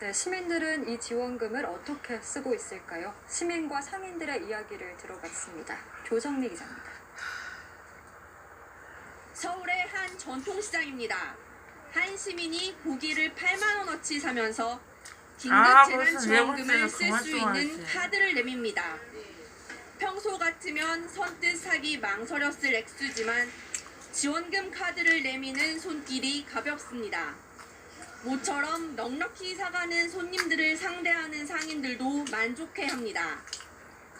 네, 시민들은 이 지원금을 어떻게 쓰고 있을까요? 시민과 상인들의 이야기를 들어봤습니다. 조정미 기자입니다. 서울의 한 전통시장입니다. 한 시민이 고기를 8만 원어치 사면서 긴급 아, 재난 벌써 지원금을 네쓸 번째가 수 그만 있는 하지. 카드를 내밉니다. 평소 같으면 선뜻 사기 망설였을 액수지만 지원금 카드를 내미는 손길이 가볍습니다. 모처럼 넉넉히 사가는 손님들을 상대하는 상인들도 만족해합니다.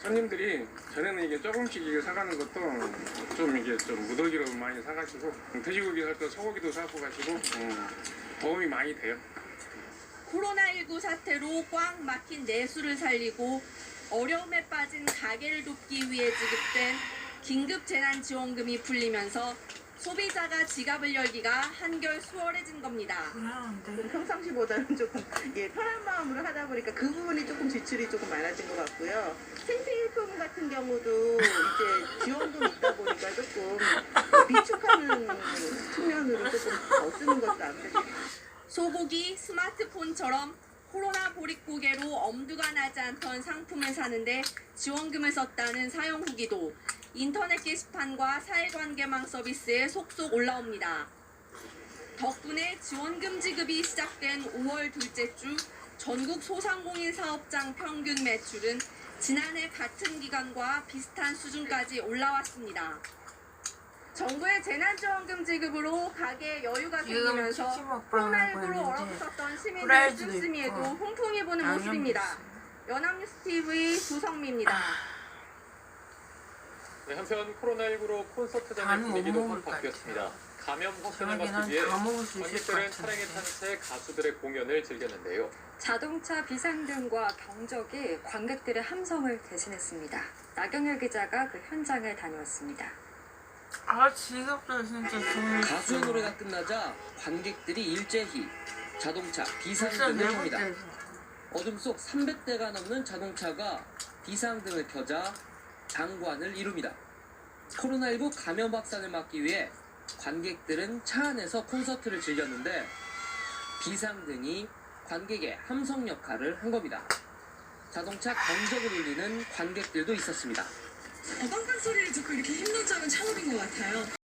손님들이 전에는 이게 조금씩 이게 사가는 것도 좀 이게 좀 무더기로 많이 사가지고 돼지고기 살 때 소고기도 사고 가시고 음, 도움이 많이 돼요. 코로나19 사태로 꽉 막힌 내수를 살리고 어려움에 빠진 가게를 돕기 위해 지급된 긴급 재난 지원금이 풀리면서 소비자가 지갑을 열기가 한결 수월해진 겁니다. 그러는데 평상시보다는 조금 예, 편한 마음으로 하다 보니까 그 부분이 조금 지출이 조금 많아진 것 같고요. 생필품 같은 경우도 이제 지원금 있다 보니까 조금 비축하는 측면으로 조금 더 쓰는 것도 아무래도 소고기, 스마트폰처럼 코로나 보릿고개로 엄두가 나지 않던 상품을 사는데 지원금을 썼다는 사용 후기도 인터넷 게시판과 사회관계망 서비스에 속속 올라옵니다. 덕분에 지원금 지급이 시작된 5월 둘째 주 전국 소상공인 사업장 평균 매출은 지난해 같은 기간과 비슷한 수준까지 올라왔습니다. 정부의 재난지원금 지급으로 가게에 여유가 생기면서 치킨 먹방 하고 코로나19로 있는데 얼어붙었던 프라이즈도 씀씀이에도 훈풍이 부는 양념도 모습입니다. 연합뉴스 TV 조성미입니다. 네, 한편 코로나19로 콘서트장의 분위기도 확것 바뀌었습니다. 감염 확산을 막기 위해 관객들은. 차량에 탄 채 가수들의 공연을 즐겼는데요. 자동차 비상등과 경적이 관객들의 함성을 대신했습니다. 나경열 기자가 그 현장에 다녀왔습니다. 아 지겹다 진짜 좀 가수의 노래가 끝나자 관객들이 일제히 자동차 비상등을 네 켭니다. 어둠 속 300대가 넘는 자동차가 비상등을 켜자 장관을 이룹니다. 코로나19 감염 확산을 막기 위해 관객들은 차 안에서 콘서트를 즐겼는데 비상등이 관객의 함성 역할을 한 겁니다. 자동차 경적을 울리는 관객들도 있었습니다. 빵빵 소리를 듣고 이렇게 힘든 점은 처음인 것 같아요.